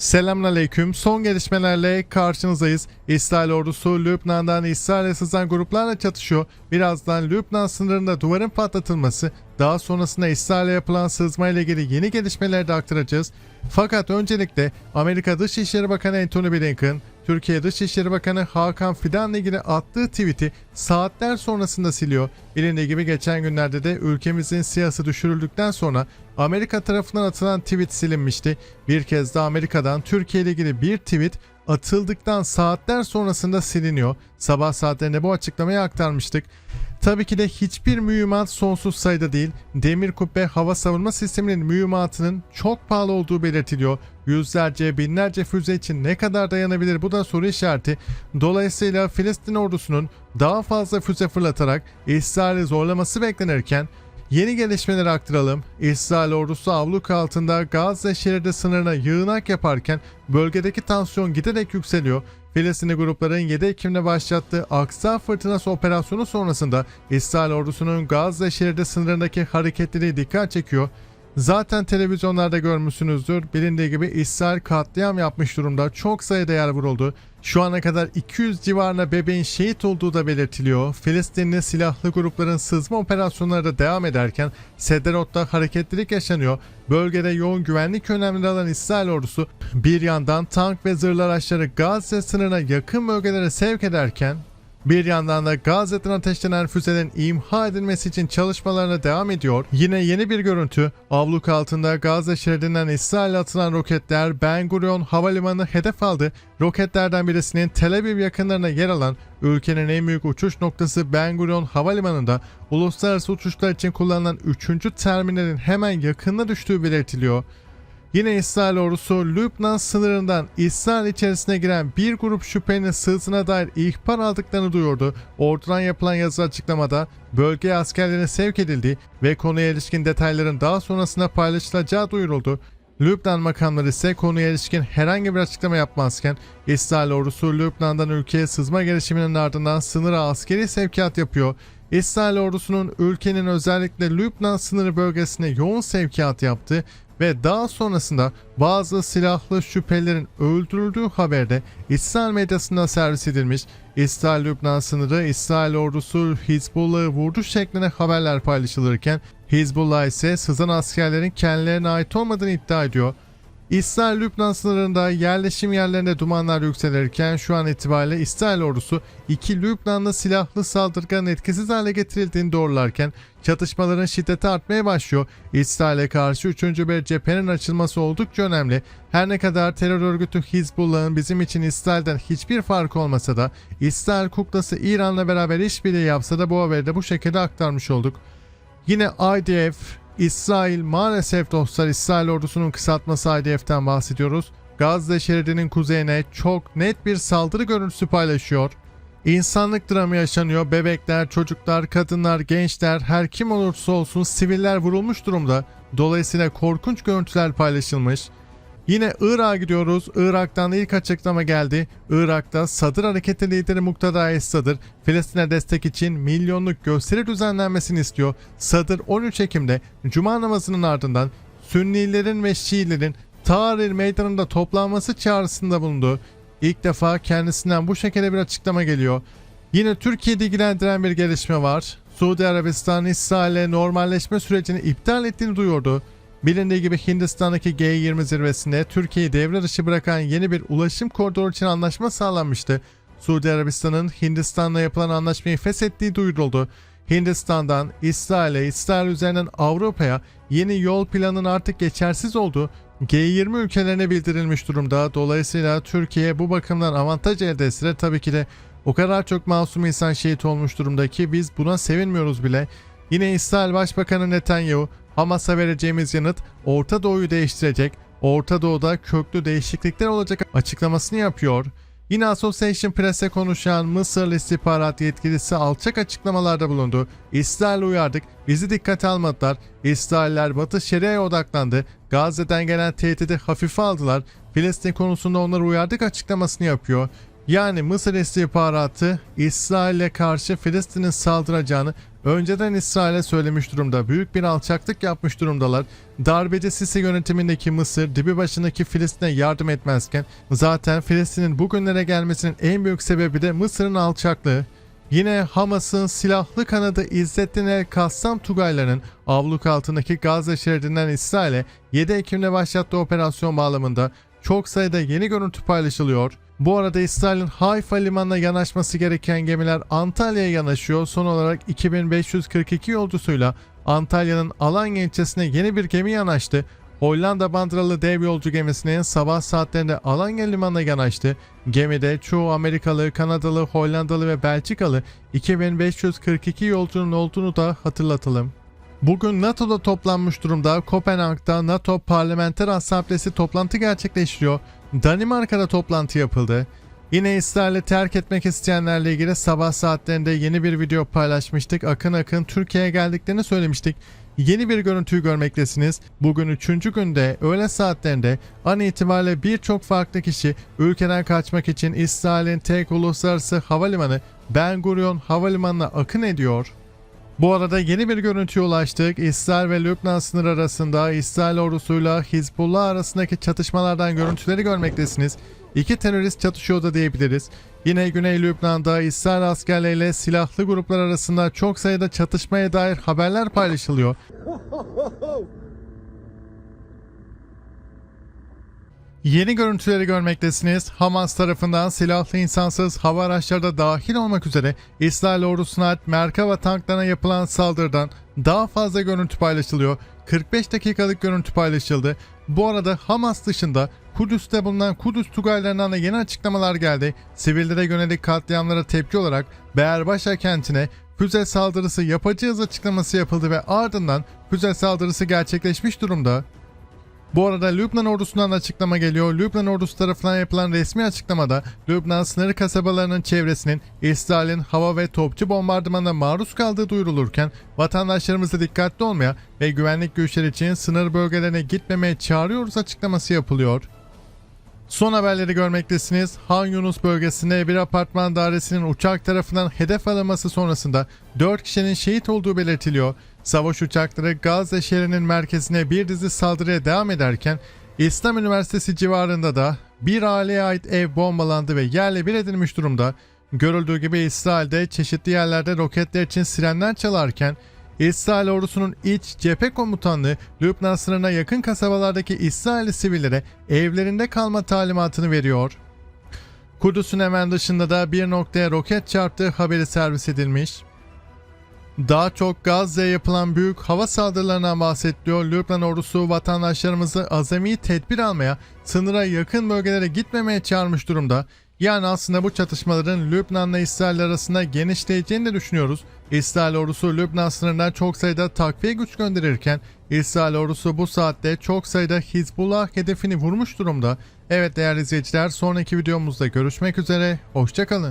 Selamünaleyküm. Son gelişmelerle karşınızdayız. İsrail ordusu Lübnan'dan İsrail'e sızan gruplarla çatışıyor. Birazdan Lübnan sınırında duvarın patlatılması, daha sonrasında İsrail'e yapılan sızma ile ilgili yeni gelişmeleri de aktaracağız. Fakat öncelikle Amerika Dışişleri Bakanı Antony Blinken, Türkiye Dışişleri Bakanı Hakan Fidan'la ilgili attığı tweet'i saatler sonrasında siliyor. Bilindiği gibi geçen günlerde de ülkemizin siyası düşürüldükten sonra Amerika tarafından atılan tweet silinmişti. Bir kez de Amerika'dan Türkiye ile ilgili bir tweet atıldıktan saatler sonrasında siliniyor. Sabah saatlerinde bu açıklamayı aktarmıştık. Tabii ki de hiçbir mühimmat sonsuz sayıda değil. Demir kubbe hava savunma sisteminin mühimmatının çok pahalı olduğu belirtiliyor. Yüzlerce, binlerce füze için ne kadar dayanabilir bu da soru işareti. Dolayısıyla Filistin ordusunun daha fazla füze fırlatarak İsrail'i zorlaması beklenirken Yeni gelişmeleri aktaralım. İsrail ordusu avluk altında Gazze şeridi sınırına yığınak yaparken bölgedeki tansiyon giderek yükseliyor. Filistinli grupların 7 Ekim'de başlattığı Aksa Fırtınası operasyonu sonrasında İsrail ordusunun Gazze şeridi sınırındaki hareketleri dikkat çekiyor. Zaten televizyonlarda görmüşsünüzdür. Bilindiği gibi İsrail katliam yapmış durumda. Çok sayıda yer vuruldu. Şu ana kadar 200 civarında bebeğin şehit olduğu da belirtiliyor. Filistinli silahlı grupların sızma operasyonları da devam ederken Sederot'ta hareketlilik yaşanıyor. Bölgede yoğun güvenlik önlemleri alan İsrail ordusu bir yandan tank ve zırhlı araçları Gazze sınırına yakın bölgelere sevk ederken bir yandan da Gazze'den ateşlenen füzelerin imha edilmesi için çalışmalarına devam ediyor. Yine yeni bir görüntü. Avluk altında Gazze şeridinden İsrail'e atılan roketler Ben Gurion Havalimanı'nı hedef aldı. Roketlerden birisinin Tel Aviv yakınlarına yer alan ülkenin en büyük uçuş noktası Ben Gurion Havalimanı'nda uluslararası uçuşlar için kullanılan 3. terminalin hemen yakınına düştüğü belirtiliyor. Yine İsrail ordusu Lübnan sınırından İsrail içerisine giren bir grup şüphelinin sığısına dair ihbar aldıklarını duyurdu. Ordudan yapılan yazı açıklamada bölgeye askerlerin sevk edildiği ve konuya ilişkin detayların daha sonrasında paylaşılacağı duyuruldu. Lübnan makamları ise konuya ilişkin herhangi bir açıklama yapmazken İsrail ordusu Lübnan'dan ülkeye sızma girişiminin ardından sınıra askeri sevkiyat yapıyor. İsrail ordusunun ülkenin özellikle Lübnan sınırı bölgesine yoğun sevkiyat yaptı ve daha sonrasında bazı silahlı şüphelilerin öldürüldüğü haberde İsrail medyasında servis edilmiş. İsrail-Lübnan sınırı İsrail ordusu Hizbullah'ı vurdu şeklinde haberler paylaşılırken Hizbullah ise sızan askerlerin kendilerine ait olmadığını iddia ediyor. İsrail-Lübnan sınırında yerleşim yerlerinde dumanlar yükselirken şu an itibariyle İsrail ordusu iki Lübnanlı silahlı saldırganın etkisiz hale getirildiğini doğrularken çatışmaların şiddeti artmaya başlıyor. İsrail'e karşı üçüncü bir cephenin açılması oldukça önemli. Her ne kadar terör örgütü Hizbullah'ın bizim için İsrail'den hiçbir farkı olmasa da İsrail kuklası İran'la beraber işbirliği yapsa da bu haberi de bu şekilde aktarmış olduk. Yine IDF, İsrail maalesef dostlar İsrail ordusunun kısaltması IDF'den bahsediyoruz. Gazze şeridinin kuzeyine çok net bir saldırı görüntüsü paylaşıyor. İnsanlık dramı yaşanıyor. Bebekler, çocuklar, kadınlar, gençler, her kim olursa olsun siviller vurulmuş durumda. Dolayısıyla korkunç görüntüler paylaşılmış. Yine Irak'a gidiyoruz. Irak'tan ilk açıklama geldi. Irak'ta Sadır Hareketi lideri Mukteda Es Sadır, Filistin'e destek için milyonluk gösteri düzenlenmesini istiyor. Sadır 13 Ekim'de Cuma namazının ardından Sünnilerin ve Şiilerin Tahrir meydanında toplanması çağrısında bulundu. İlk defa kendisinden bu şekilde bir açıklama geliyor. Yine Türkiye'de ilgilendiren bir gelişme var. Suudi Arabistan İsrail'e normalleşme sürecini iptal ettiğini duyurdu. Bilindiği gibi Hindistan'daki G20 zirvesinde Türkiye'yi devre dışı bırakan yeni bir ulaşım koridoru için anlaşma sağlanmıştı. Suudi Arabistan'ın Hindistan'la yapılan anlaşmayı feshettiği duyuruldu. Hindistan'dan İsrail'e, İsrail üzerinden Avrupa'ya yeni yol planının artık geçersiz olduğu G20 ülkelerine bildirilmiş durumda. Dolayısıyla Türkiye bu bakımdan avantaj elde etse tabii ki de o kadar çok masum insan şehit olmuş durumda ki biz buna sevinmiyoruz bile. Yine İsrail Başbakanı Netanyahu Hamas'a vereceğimiz yanıt Orta Doğu'yu değiştirecek, Orta Doğu'da köklü değişiklikler olacak açıklamasını yapıyor. Yine Association Press'e konuşan Mısırlı istihbarat yetkilisi alçak açıklamalarda bulundu. İsrail'i uyardık, bizi dikkate almadılar. İsrailler Batı Şeria'ya odaklandı. Gazze'den gelen tehdidi hafife aldılar. Filistin konusunda onları uyardık açıklamasını yapıyor. Yani Mısır istihbaratı İsrail'e karşı Filistin'in saldıracağını önceden İsrail'e söylemiş durumda. Büyük bir alçaklık yapmış durumdalar. Darbeci Sisi yönetimindeki Mısır dibi başındaki Filistin'e yardım etmezken zaten Filistin'in bugünlere gelmesinin en büyük sebebi de Mısır'ın alçaklığı. Yine Hamas'ın silahlı kanadı İzzettin El Kassam Tugaylarının avluk altındaki Gazze şeridinden İsrail'e 7 Ekim'de başlattığı operasyon bağlamında çok sayıda yeni görüntü paylaşılıyor. Bu arada İsrail'in Haifa limanına yanaşması gereken gemiler Antalya'ya yanaşıyor. Son olarak 2542 yolcusuyla Antalya'nın Alanya ilçesine yeni bir gemi yanaştı. Hollanda bandıralı dev yolcu gemisinin sabah saatlerinde Alanya limanına yanaştı. Gemide çoğu Amerikalı, Kanadalı, Hollandalı ve Belçikalı 2542 yolcunun olduğunu da hatırlatalım. Bugün NATO'da toplanmış durumda Kopenhag'da NATO Parlamenter Asamblesi toplantı gerçekleştiriyor. Danimarka'da toplantı yapıldı. Yine İsrail'i terk etmek isteyenlerle ilgili sabah saatlerinde yeni bir video paylaşmıştık. Akın akın Türkiye'ye geldiklerini söylemiştik. Yeni bir görüntüyü görmektesiniz. Bugün 3. günde öğle saatlerinde an itibariyle birçok farklı kişi ülkeden kaçmak için İsrail'in tek uluslararası havalimanı Ben Gurion Havalimanı'na akın ediyor. Bu arada yeni bir görüntüye ulaştık. İsrail ve Lübnan sınır arasında İsrail ordusuyla Hizbullah arasındaki çatışmalardan görüntüleri görmektesiniz. İki terörist çatışıyor da diyebiliriz. Yine Güney Lübnan'da İsrail askerleriyle silahlı gruplar arasında çok sayıda çatışmaya dair haberler paylaşılıyor. Yeni görüntüleri görmektesiniz. Hamas tarafından silahlı insansız hava araçları da dahil olmak üzere İsrail ordusuna ait Merkava tanklarına yapılan saldırıdan daha fazla görüntü paylaşılıyor. 45 dakikalık görüntü paylaşıldı. Bu arada Hamas dışında Kudüs'te bulunan Kudüs Tugaylarından da yeni açıklamalar geldi. Sivillere yönelik katliamlara tepki olarak Beerbaşa kentine füze saldırısı yapacağız açıklaması yapıldı ve ardından füze saldırısı gerçekleşmiş durumda. Bu arada Lübnan ordusundan açıklama geliyor. Lübnan ordusu tarafından yapılan resmi açıklamada Lübnan sınır kasabalarının çevresinin İsrail'in hava ve topçu bombardımanına maruz kaldığı duyurulurken vatandaşlarımız da dikkatli olmaya ve güvenlik güçleri için sınır bölgelerine gitmemeye çağırıyoruz açıklaması yapılıyor. Son haberleri görmektesiniz. Han Yunus bölgesinde bir apartman dairesinin uçak tarafından hedef alınması sonrasında 4 kişinin şehit olduğu belirtiliyor. Savaş uçakları Gazze şehrinin merkezine bir dizi saldırıya devam ederken İslam Üniversitesi civarında da bir aileye ait ev bombalandı ve yerle bir edilmiş durumda. Görüldüğü gibi İsrail'de çeşitli yerlerde roketler için sirenler çalarken İsrail ordusunun iç cephe komutanlığı Lübnan sınırına yakın kasabalardaki İsrailli sivillere evlerinde kalma talimatını veriyor. Kudüs'ün hemen dışında da bir noktaya roket çarptığı haberi servis edilmiş. Daha çok Gazze'ye yapılan büyük hava saldırılarından bahsediliyor. Lübnan ordusu vatandaşlarımızı azami tedbir almaya, sınıra yakın bölgelere gitmemeye çağırmış durumda. Yani aslında bu çatışmaların Lübnan'la İsrail arasında genişleyeceğini de düşünüyoruz. İsrail ordusu Lübnan sınırına çok sayıda takviye güç gönderirken İsrail ordusu bu saatte çok sayıda Hizbullah hedefini vurmuş durumda. Evet değerli izleyiciler sonraki videomuzda görüşmek üzere, hoşçakalın.